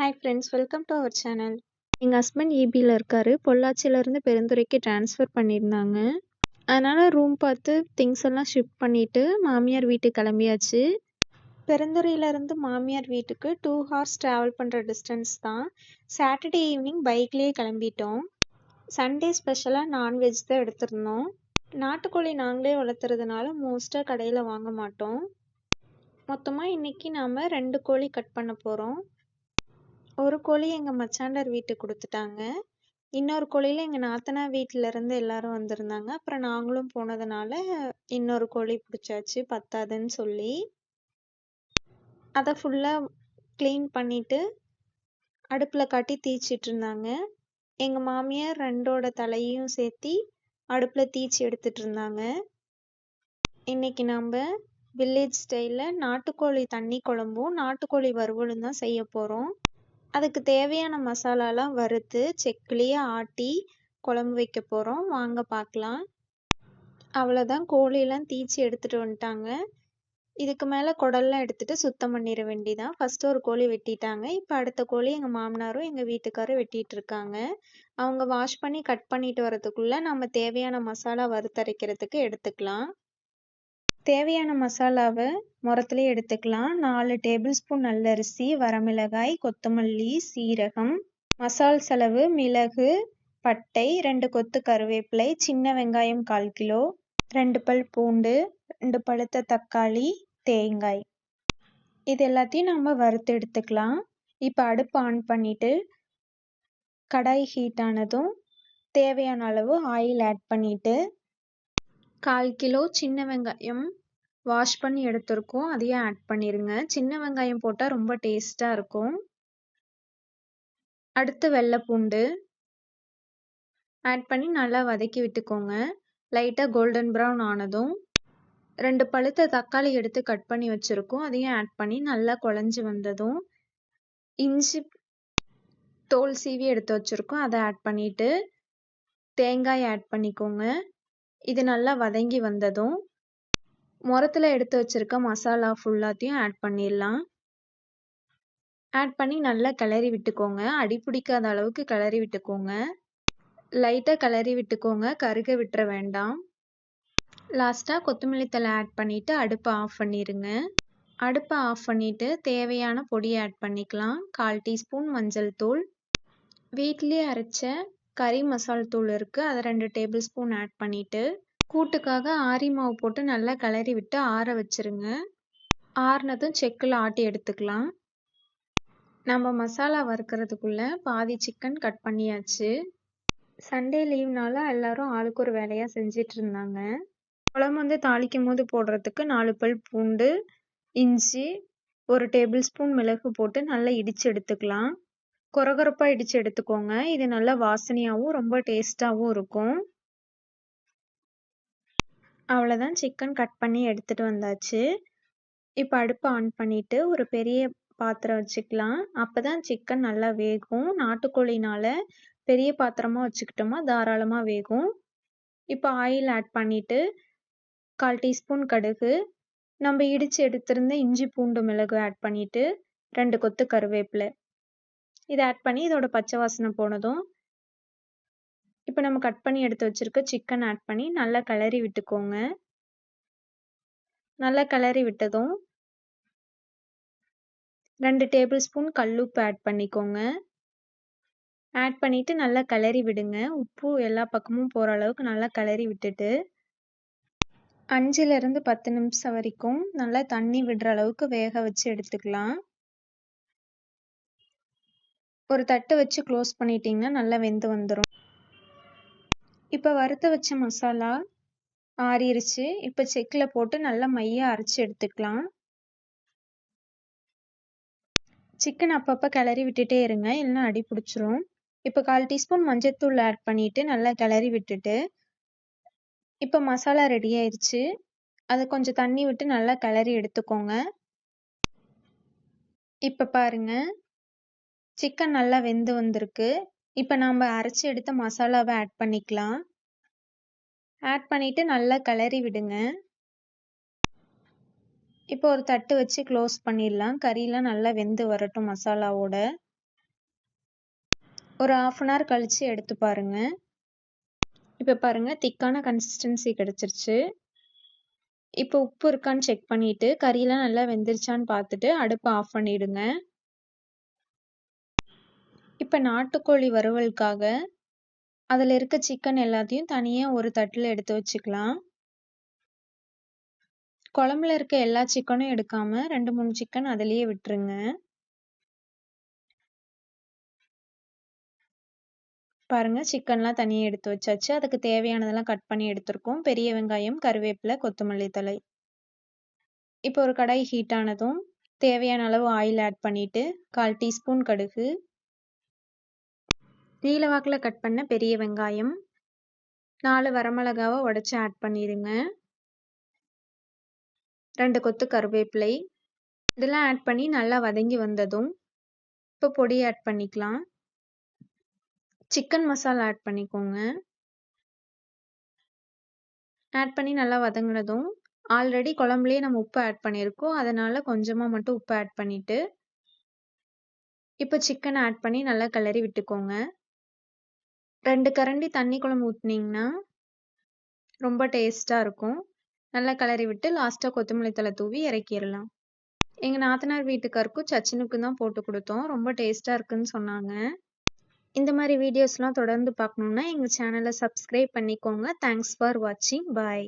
Hi friends welcome to our channel எங்கள் husband ஈபியில் இருக்கார். பொள்ளாச்சியிலேருந்து பெருந்துறைக்கு ட்ரான்ஸ்ஃபர் பண்ணியிருந்தாங்க. அதனால் ரூம் பார்த்து திங்ஸ் எல்லாம் ஷிஃப்ட் பண்ணிவிட்டு மாமியார் வீட்டுக்கு கிளம்பியாச்சு. பெருந்துறையிலேருந்து மாமியார் வீட்டுக்கு டூ ஹார்ஸ் ட்ராவல் பண்ணுற டிஸ்டன்ஸ் தான். சாட்டர்டே ஈவினிங் பைக்லேயே கிளம்பிட்டோம். சண்டே ஸ்பெஷலாக நான்வெஜ் தான் எடுத்திருந்தோம். நாட்டுக்கோழி நாங்களே வளர்த்துறதுனால மோஸ்ட்டாக கடையில் வாங்க மாட்டோம். மொத்தமாக இன்றைக்கி நாம் ரெண்டு கோழி கட் பண்ண போகிறோம் ஒரு கோழி எங்கள் மச்சாண்டர் வீட்டுக்கு கொடுத்துட்டாங்க. இன்னொரு கோழியில் எங்கள் நாத்தனார் வீட்டிலேருந்து எல்லாரும் வந்திருந்தாங்க. அப்புறம் நாங்களும் போனதுனால இன்னொரு கோழி பிடிச்சாச்சு பத்தாதுன்னு சொல்லி. அதை ஃபுல்லாக க்ளீன் பண்ணிவிட்டு அடுப்பில் காட்டி தீச்சிட்டு இருந்தாங்க. எங்கள் மாமியார் ரெண்டோட தலையும் சேர்த்தி அடுப்பில் தீச்சி எடுத்துட்டு இருந்தாங்க. இன்னைக்கு நாம் வில்லேஜ் ஸ்டைலில் நாட்டுக்கோழி தண்ணி குழம்பும் நாட்டுக்கோழி வறுவலும் தான் செய்ய போகிறோம் அதுக்கு தேவையான மசாலாலாம் வறுத்து செக்குலேயே ஆட்டி குழம்பு வைக்க போகிறோம் வாங்க பார்க்கலாம் அவ்வளோதான் கோழியெல்லாம் தீச்சி எடுத்துகிட்டு வந்துட்டாங்க. இதுக்கு மேலே குடல்லாம் எடுத்துகிட்டு சுத்தம் பண்ணிட வேண்டிதான். ஃபஸ்ட்டு ஒரு கோழி வெட்டிட்டாங்க. இப்போ அடுத்த கோழி எங்கள் மாமனாரும் எங்கள் வீட்டுக்காரும் வெட்டிகிட்டு இருக்காங்க. அவங்க வாஷ் பண்ணி கட் பண்ணிட்டு வரதுக்குள்ளே நம்ம தேவையான மசாலா வறுத்தரைக்கிறதுக்கு எடுத்துக்கலாம். தேவையான மசாலாவை முரத்துலேயே எடுத்துக்கலாம். நாலு டேபிள் ஸ்பூன் நல்லரிசி வரமிளகாய் கொத்தமல்லி சீரகம் மசால் செலவு மிளகு பட்டை ரெண்டு கொத்து கருவேப்பிலை சின்ன வெங்காயம் கால் கிலோ ரெண்டு பல் பூண்டு ரெண்டு பழுத்த தக்காளி தேங்காய். இது எல்லாத்தையும் நம்ம வறுத்து எடுத்துக்கலாம். இப்போ அடுப்பு ஆன் பண்ணிவிட்டு கடாய் ஹீட் ஆனதும் தேவையான அளவு ஆயில் ஆட் பண்ணிவிட்டு கால் கிலோ சின்ன வெங்காயம் வாஷ் பண்ணி எடுத்திருக்கோம். அதையும் ஆட் பண்ணிடுங்க சின்ன வெங்காயம் போட்டால் ரொம்ப டேஸ்ட்டாக இருக்கும். அடுத்து வெள்ளை பூண்டு ஆட் பண்ணி நல்லா வதக்கி விட்டுக்கோங்க. லைட்டாக கோல்டன் ப்ரௌன் ஆனதும் ரெண்டு பழுத்த தக்காளி எடுத்து கட் பண்ணி வச்சுருக்கோம். அதையும் ஆட் பண்ணி நல்லா குழஞ்சி வந்ததும் இஞ்சி தோல் சீவி எடுத்து வச்சுருக்கோம். அதை ஆட் பண்ணிவிட்டு தேங்காய் ஆட் பண்ணிக்கோங்க. இது நல்லா வதங்கி வந்ததும் முரத்தில் எடுத்து வச்சுருக்க மசாலா ஃபுல்லாத்தையும் ஆட் பண்ணிடலாம். ஆட் பண்ணி நல்லா கிளறி விட்டுக்கோங்க. அடி பிடிக்காத அளவுக்கு கிளறி விட்டுக்கோங்க. லைட்டாக கிளறி விட்டுக்கோங்க. கருக விட்டுற வேண்டாம். லாஸ்ட்டாக கொத்தமல்லி தலை ஆட் பண்ணிவிட்டு அடுப்பை ஆஃப் பண்ணிடுங்க அடுப்பை ஆஃப் பண்ணிவிட்டு தேவையான பொடியை ஆட் பண்ணிக்கலாம். கால் டீஸ்பூன் மஞ்சள் தூள். வீட்லேயே அரைச்ச கறி மசால் தூள் இருக்குது அதை ரெண்டு டேபிள் ஸ்பூன் ஆட் பண்ணிவிட்டு கூட்டுக்காக ஆரி மாவு போட்டு நல்லா கிளறி விட்டு ஆற வச்சுருங்க. ஆறுனதும் செக்கில் ஆட்டி எடுத்துக்கலாம். நம்ம மசாலா வறுக்கிறதுக்குள்ளே பாதி சிக்கன் கட் பண்ணியாச்சு. சண்டே லீவ்னால எல்லாரும் ஆளுக்கு ஒரு வேலையாக செஞ்சிட்டு இருந்தாங்க. குழம்பு வந்து தாளிக்கும் போது போடுறதுக்கு நாலு பல் பூண்டு இஞ்சி ஒரு டேபிள் ஸ்பூன் மிளகு போட்டு நல்லா இடித்து எடுத்துக்கலாம். கொரகொரப்பாக இடித்து எடுத்துக்கோங்க. இது நல்லா வாசனையாகவும் ரொம்ப டேஸ்ட்டாகவும் இருக்கும். அவ்வளோதான் சிக்கன் கட் பண்ணி எடுத்துகிட்டு வந்தாச்சு. இப்போ அடுப்பை ஆன் பண்ணிவிட்டு ஒரு பெரிய பாத்திரம் வச்சுக்கலாம். அப்போ தான் சிக்கன் நல்லா வேகும். நாட்டுக்கோழினால் பெரிய பாத்திரமாக வச்சுக்கிட்டோமா தாராளமாக வேகும். இப்போ ஆயில் ஆட் பண்ணிவிட்டு கால் டீஸ்பூன் கடுகு நம்ம இடித்து எடுத்திருந்த இஞ்சி பூண்டு மிளகு ஆட் பண்ணிவிட்டு ரெண்டு கொத்து கருவேப்பிலை. இதை ஆட் பண்ணி இதோட பச்சை வாசனை போனதும் இப்போ நம்ம கட் பண்ணி எடுத்து வச்சுருக்க சிக்கன் ஆட் பண்ணி நல்லா கிளறி விட்டுக்கோங்க. நல்லா கிளறி விட்டதும் ரெண்டு டேபிள் ஸ்பூன் கல்லுப்பு ஆட் பண்ணிக்கோங்க. ஆட் பண்ணிவிட்டு நல்லா கிளறி விடுங்க. உப்பு எல்லா பக்கமும் போகிற அளவுக்கு நல்லா கிளறி விட்டுட்டு அஞ்சுலேருந்து பத்து நிமிஷம் வரைக்கும் நல்லா தண்ணி விடுற அளவுக்கு வேக வச்சு எடுத்துக்கலாம். ஒரு தட்டு வச்சு க்ளோஸ் பண்ணிட்டீங்கன்னா நல்லா வெந்து வந்துடும் இப்போ வறுத்த வச்ச மசாலா ஆறிருச்சு. இப்போ செக்கில் போட்டு நல்லா மைய அரைச்சி எடுத்துக்கலாம். சிக்கன் அப்பப்போ கிளறி விட்டுட்டே இருங்க. இல்லைன்னா அடி பிடிச்சிரும். இப்போ கால் டீஸ்பூன் மஞ்சத்தூள் ஆட் பண்ணிவிட்டு நல்லா கிளறி விட்டுட்டு இப்போ மசாலா ரெடி ஆயிடுச்சு அது கொஞ்சம் தண்ணி விட்டு நல்லா கிளறி எடுத்துக்கோங்க. இப்போ பாருங்க. சிக்கன் நல்லா வெந்து வந்திருக்கு. இப்போ நாம் அரைச்சி எடுத்த மசாலாவை ஆட் பண்ணிக்கலாம். ஆட் பண்ணிவிட்டு நல்லா கிளறி விடுங்க. இப்போ ஒரு தட்டு வச்சு க்ளோஸ் பண்ணிடலாம். கறியெலாம் நல்லா வெந்து வரட்டும் மசாலாவோட. ஒரு ஆஃப் அன் ஹவர் கழித்து எடுத்து பாருங்கள் இப்போ பாருங்கள் திக்கான கன்சிஸ்டன்சி கிடச்சிருச்சு. இப்போ உப்பு இருக்கான்னு செக் பண்ணிவிட்டு கறியெலாம் நல்லா வெந்துருச்சான்னு பார்த்துட்டு அடுப்பை ஆஃப் பண்ணிவிடுங்க இப்போ நாட்டுக்கோழி வறுவலுக்காக அதில் இருக்க சிக்கன் எல்லாத்தையும் தனியாக ஒரு தட்டில் எடுத்து வச்சுக்கலாம். குழம்புல இருக்க எல்லா சிக்கனும் எடுக்காமல் ரெண்டு மூணு சிக்கன் அதிலேயே விட்டுருங்க. பாருங்கள் சிக்கன்லாம் தனியாக எடுத்து வச்சாச்சு. அதுக்கு தேவையானதெல்லாம் கட் பண்ணி எடுத்திருக்கோம். பெரிய வெங்காயம் கருவேப்பிலை கொத்தமல்லி தழை. இப்போ ஒரு கடாய் ஹீட் ஆனதும் தேவையான அளவு ஆயில் ஆட் பண்ணிட்டு கால் டீஸ்பூன் கடுகு நீலவாக்கில் கட் பண்ண பெரிய வெங்காயம். நாலு வரமிளகாவை உடச்சி ஆட் பண்ணிடுங்க. ரெண்டு கொத்து கருவேப்பிலை. இதெல்லாம் ஆட் பண்ணி நல்லா வதங்கி வந்ததும் இப்போ பொடி ஆட் பண்ணிக்கலாம். சிக்கன் மசாலா ஆட் பண்ணிக்கோங்க. ஆட் பண்ணி நல்லா வதங்கினதும் ஆல்ரெடி குழம்புலேயே நம்ம உப்பு ஆட் பண்ணியிருக்கோம். அதனால் கொஞ்சமாக மட்டும் உப்பு ஆட் பண்ணிவிட்டு இப்போ சிக்கனை ஆட் பண்ணி நல்லா கிளறி விட்டுக்கோங்க. ரெண்டு கரண்டி தண்ணி குழம்பு ஊற்றுனீங்கன்னா ரொம்ப டேஸ்ட்டாக இருக்கும். நல்லா கிளறி விட்டு லாஸ்ட்டாக கொத்தமல்லி தலை தூவி இறக்கிடலாம் எங்கள் நாத்தனார் வீட்டுக்காருக்கும் சச்சினுக்கும் தான் போட்டு கொடுத்தோம். ரொம்ப டேஸ்ட்டாக இருக்குன்னு சொன்னாங்க. இந்த மாதிரி வீடியோஸ்லாம் தொடர்ந்து பார்க்கணுன்னா எங்கள் சேனலை சப்ஸ்கிரைப் பண்ணிக்கோங்க. தேங்க்ஸ் ஃபார் வாட்சிங் பாய்